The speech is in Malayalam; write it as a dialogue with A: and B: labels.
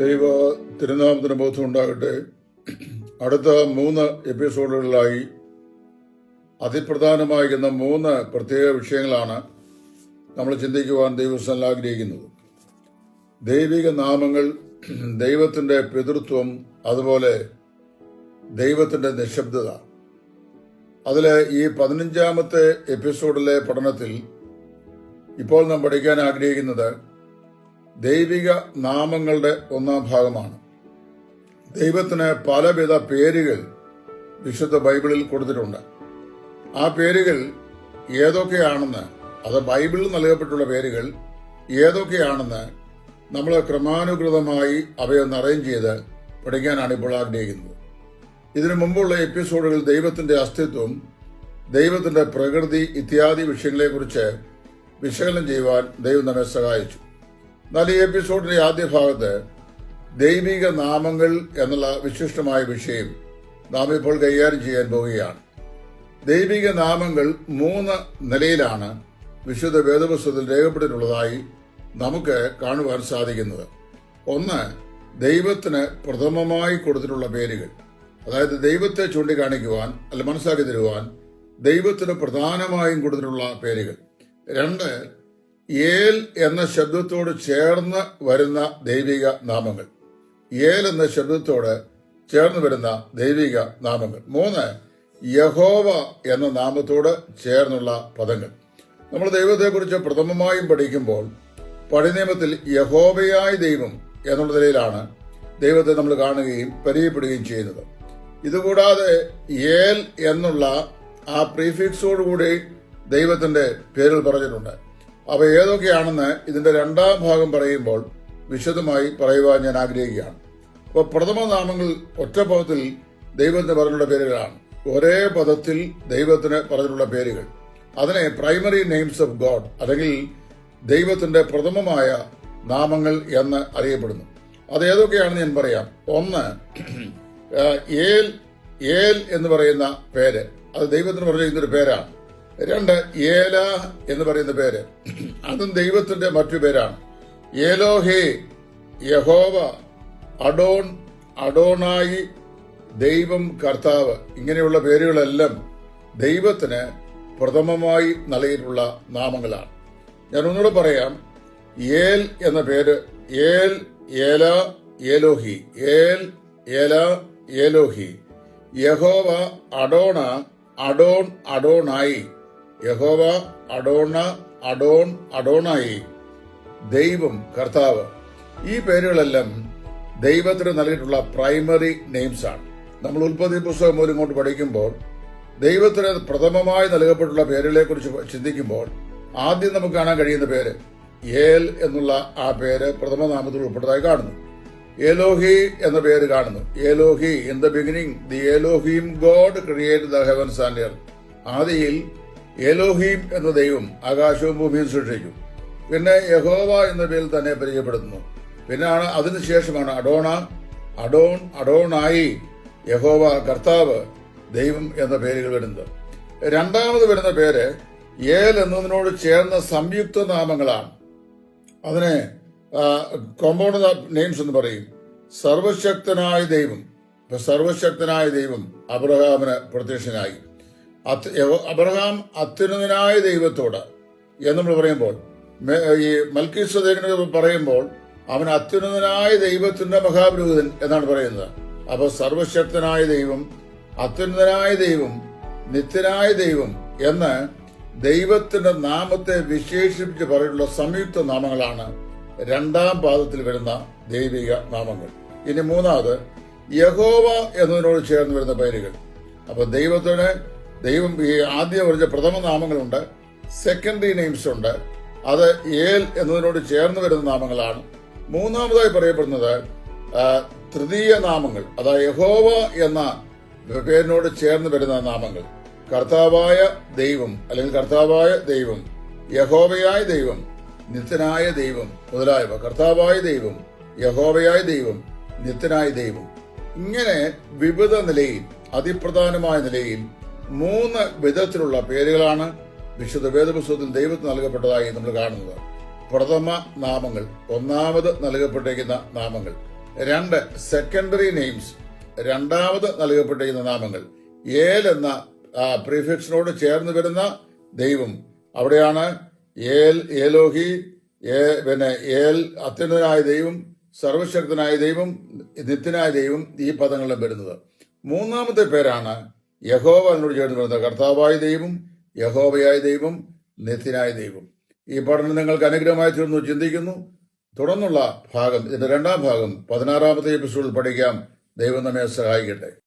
A: ദൈവ തിരുനാമത്തിന് ബോധം ഉണ്ടാകട്ടെ. അടുത്ത മൂന്ന് എപ്പിസോഡുകളിലായി അതിപ്രധാനമായിരിക്കുന്ന മൂന്ന് പ്രത്യേക വിഷയങ്ങളാണ് നമ്മൾ ചിന്തിക്കുവാൻ ദൈവസ്ഥൽ ആഗ്രഹിക്കുന്നത്. ദൈവിക നാമങ്ങൾ ദൈവത്തിന്റെ പിതൃത്വം അതുപോലെ ദൈവത്തിന്റെ നിശബ്ദത. അതിലെ ഈ പതിനഞ്ചാമത്തെ എപ്പിസോഡിലെ പഠനത്തിൽ ഇപ്പോൾ നാം പഠിക്കാൻ ആഗ്രഹിക്കുന്നത് ദൈവിക നാമങ്ങളുടെ ഒന്നാം ഭാഗമാണ്. ദൈവത്തിന് പലവിധ പേരുകൾ വിശുദ്ധ ബൈബിളിൽ കൊടുത്തിട്ടുണ്ട്. ആ പേരുകൾ ഏതൊക്കെയാണെന്ന് അത് ബൈബിളിൽ നൽകപ്പെട്ടുള്ള പേരുകൾ ഏതൊക്കെയാണെന്ന് നമ്മൾ ക്രമാനുഗതമായി അവയൊന്ന് അറേഞ്ച് ചെയ്ത് പഠിക്കാനാണ് ഇപ്പോൾ ആഗ്രഹിക്കുന്നത്. ഇതിനു മുമ്പുള്ള എപ്പിസോഡുകൾ ദൈവത്തിന്റെ അസ്തിത്വം ദൈവത്തിന്റെ പ്രകൃതി ഇത്യാദി വിഷയങ്ങളെക്കുറിച്ച് വിശകലനം ചെയ്യുവാൻ ദൈവം നമ്മെ സഹായിച്ചു. എന്നാൽ ഈ എപ്പിസോഡിന്റെ ആദ്യ ഭാഗത്ത് ദൈവിക നാമങ്ങൾ എന്നുള്ള വിശിഷ്ടമായ വിഷയം നാം ഇപ്പോൾ കൈകാര്യം ചെയ്യാൻ പോവുകയാണ്. ദൈവിക നാമങ്ങൾ മൂന്ന് നിലയിലാണ് വിശുദ്ധ വേദപുസ്തകത്തിൽ രേഖപ്പെട്ടിട്ടുള്ളതായി നമുക്ക് കാണുവാൻ സാധിക്കുന്നത്. ഒന്ന് ദൈവത്തിന് പ്രഥമമായി കൊടുത്തിട്ടുള്ള പേരുകൾ. അതായത് ദൈവത്തെ ചൂണ്ടിക്കാണിക്കുവാൻ അല്ല മനസ്സിലാക്കി തരുവാൻ ദൈവത്തിന് പ്രധാനമായും കൊടുത്തിട്ടുള്ള പേരുകൾ. രണ്ട് ഏൽ എന്ന ശബ്ദത്തോട് ചേർന്ന് വരുന്ന ദൈവിക നാമങ്ങൾ. ഏൽ എന്ന ശബ്ദത്തോട് ചേർന്ന് വരുന്ന ദൈവിക നാമങ്ങൾ. മൂന്ന് യഹോവ എന്ന നാമത്തോട് ചേർന്നുള്ള പദങ്ങൾ. നമ്മൾ ദൈവത്തെക്കുറിച്ച് പ്രഥമമായും പഠിക്കുമ്പോൾ പടിനിയമത്തിൽ യഹോവയായ ദൈവം എന്നുള്ള നിലയിലാണ് ദൈവത്തെ നമ്മൾ കാണുകയും പരിചയപ്പെടുകയും ചെയ്യുന്നത്. ഇതുകൂടാതെ ഏൽ എന്നുള്ള ആ പ്രീഫിക്സോടുകൂടി ദൈവത്തിന്റെ പേരിൽ പറഞ്ഞിട്ടുണ്ട്. അവ ഏതൊക്കെയാണെന്ന് ഇതിന്റെ രണ്ടാം ഭാഗം പറയുമ്പോൾ വിശദമായി പറയുവാൻ ഞാൻ ആഗ്രഹിക്കുകയാണ്. അപ്പോൾ പ്രഥമ നാമങ്ങൾ ഒറ്റ പദത്തിൽ ദൈവത്തിന് പറഞ്ഞിട്ടുള്ള പേരുകളാണ്. ഒരേ പദത്തിൽ ദൈവത്തിന് പറഞ്ഞിട്ടുള്ള പേരുകൾ. അതിനെ പ്രൈമറി നെയിംസ് ഓഫ് ഗോഡ് അല്ലെങ്കിൽ ദൈവത്തിന്റെ പ്രഥമമായ നാമങ്ങൾ എന്ന് അറിയപ്പെടുന്നു. അത് ഏതൊക്കെയാണെന്ന് ഞാൻ പറയാം. ഒന്ന് ഏൽ ഏൽ എന്ന് പറയുന്ന പേര്. അത് ദൈവത്തിന് പറഞ്ഞിരിക്കുന്ന ഒരു പേരാണ്. രണ്ട് ഏല എന്ന് പറയുന്ന പേര്. അതും ദൈവത്തിന്റെ മറ്റു പേരാണ്. ഏലോഹേ യഹോവ അഡോൺ അഡോണായി ദൈവം കർത്താവ്. ഇങ്ങനെയുള്ള പേരുകളെല്ലാം ദൈവത്തിന് പ്രഥമമായി നൽകിയിട്ടുള്ള നാമങ്ങളാണ്. ഞാൻ ഒന്നുകൂടെ പറയാം. ഏൽ എന്ന പേര് ഏൽ ഏല ഏലോഹി. ഏൽ ഏല ഏലോഹി. യഹോവ അഡോണ അഡോൺ അഡോണായി. യഹോവ അഡോണ അഡോൺ അഡോണായി. ദൈവം കർത്താവ്. ഈ പേരുകളെല്ലാം ദൈവത്തിന് നൽകിയിട്ടുള്ള പ്രൈമറി നെയിംസ് ആണ്. നമ്മൾ ഉൽപ്പത്തി പുസ്തകം മൂലം ഇങ്ങോട്ട് പഠിക്കുമ്പോൾ ദൈവത്തിന് പ്രഥമമായി നൽകപ്പെട്ടുള്ള പേരുകളെ കുറിച്ച് ചിന്തിക്കുമ്പോൾ ആദ്യം നമുക്ക് കാണാൻ കഴിയുന്ന പേര് ഏൽ എന്നുള്ള ആ പേര് പ്രഥമ നാമത്തിൽ ഉൾപ്പെട്ടതായി കാണുന്നു. ഏലോഹി എന്ന പേര് കാണുന്നു. Elohi in the beginning the Elohim God create the heavens and earth ആദിയിൽ ഏലോഹീം എന്ന ദൈവം ആകാശവും ഭൂമിയും സൃഷ്ടിച്ചു പിന്നെ യഹോവ എന്ന പേരിൽ തന്നെ പരിചയപ്പെടുത്തുന്നു പിന്നാണ് അതിനുശേഷമാണ് അഡോണ. അഡോൺ അഡോണായി യഹോവ കർത്താവ് ദൈവം എന്ന പേരുകൾ വരുന്നത്. രണ്ടാമത് വരുന്ന പേര് ഏൽ എന്നതിനോട് ചേർന്ന സംയുക്ത നാമങ്ങളാണ്. അതിനെ കോമ്പൗണ്ട് നെയിംസ് എന്ന് പറയും. സർവശക്തനായ ദൈവം. സർവശക്തനായ ദൈവം അബ്രഹാമിന് പ്രത്യക്ഷനായി. അബ്രഹാം അത്യുന്നതനായ ദൈവത്തോട് എന്ന് നമ്മൾ പറയുമ്പോൾ ഈ മൽക്കി പറയുമ്പോൾ അവൻ അത്യുന്നതനായ ദൈവത്തിന്റെ മഹാപുരോഹിതൻ എന്നാണ് പറയുന്നത്. അപ്പൊ സർവശക്തനായ ദൈവം അത്യുന്നതനായ ദൈവം നിത്യനായ ദൈവം എന്ന് ദൈവത്തിന്റെ നാമത്തെ വിശേഷിപ്പിച്ച് പറയുന്ന സംയുക്ത നാമങ്ങളാണ് രണ്ടാം പാദത്തിൽ വരുന്ന ദൈവിക നാമങ്ങൾ. ഇനി മൂന്നാമത് യഹോവ എന്നതിനോട് ചേർന്ന് വരുന്ന പേരുകൾ. അപ്പൊ ദൈവത്തിന് ദൈവം ഈ ആദ്യം പറഞ്ഞ പ്രഥമ നാമങ്ങളുണ്ട്. സെക്കൻഡറി നെയിംസ് ഉണ്ട്. അത് ഏൽ എന്നതിനോട് ചേർന്ന് വരുന്ന നാമങ്ങളാണ്. മൂന്നാമതായി പറയപ്പെടുന്നത് തൃതീയ നാമങ്ങൾ. അതായത് യഹോവ എന്ന പേരിനോട് ചേർന്ന് വരുന്ന നാമങ്ങൾ. കർത്താവായ ദൈവം അല്ലെങ്കിൽ കർത്താവായ ദൈവം യഹോവയായ ദൈവം നിത്യനായ ദൈവം മുതലായവ. കർത്താവായ ദൈവം യഹോവയായ ദൈവം നിത്യനായ ദൈവം. ഇങ്ങനെ വിവിധ നിലയിൽ അതിപ്രധാനമായ നിലയിൽ മൂന്ന് വിധത്തിലുള്ള പേരുകളാണ് വിശുദ്ധ വേദപുസ്തകത്തിൽ ദൈവത്തിന് നൽകപ്പെട്ടതായി നമ്മൾ കാണുന്നത്. പ്രഥമ നാമങ്ങൾ ഒന്നാമത് നൽകപ്പെട്ടിരിക്കുന്ന നാമങ്ങൾ രണ്ട് സെക്കൻഡറി നെയിംസ് രണ്ടാമത് നൽകപ്പെട്ടിരിക്കുന്ന നാമങ്ങൾ ഏൽ എന്ന പ്രീഫിക്സിനോട് ചേർന്ന് വരുന്ന ദൈവം. അവിടെയാണ് ഏൽ ഏലോഹി ഏ- പിന്നെ ഏൽ അത്യുന്നതനായ ദൈവം സർവശക്തനായ ദൈവം നിത്യനായ ദൈവം ഈ പദങ്ങളിലും വരുന്നത്. മൂന്നാമത്തെ പേരാണ് യഹോവ എന്നോട് ചേർന്ന് പറയുന്നത് കർത്താവായ ദൈവം യഹോവയായ ദൈവം നിത്യനായ ദൈവം. ഈ പഠനം നിങ്ങൾക്ക് അനുഗ്രഹമായി തീർന്നു ചിന്തിക്കുന്നു. തുടർന്നുള്ള ഭാഗം ഇതിന്റെ രണ്ടാം ഭാഗം പതിനാറാമത്തെ എപ്പിസോഡിൽ പഠിക്കാം. ദൈവം നമ്മെ സഹായിക്കട്ടെ.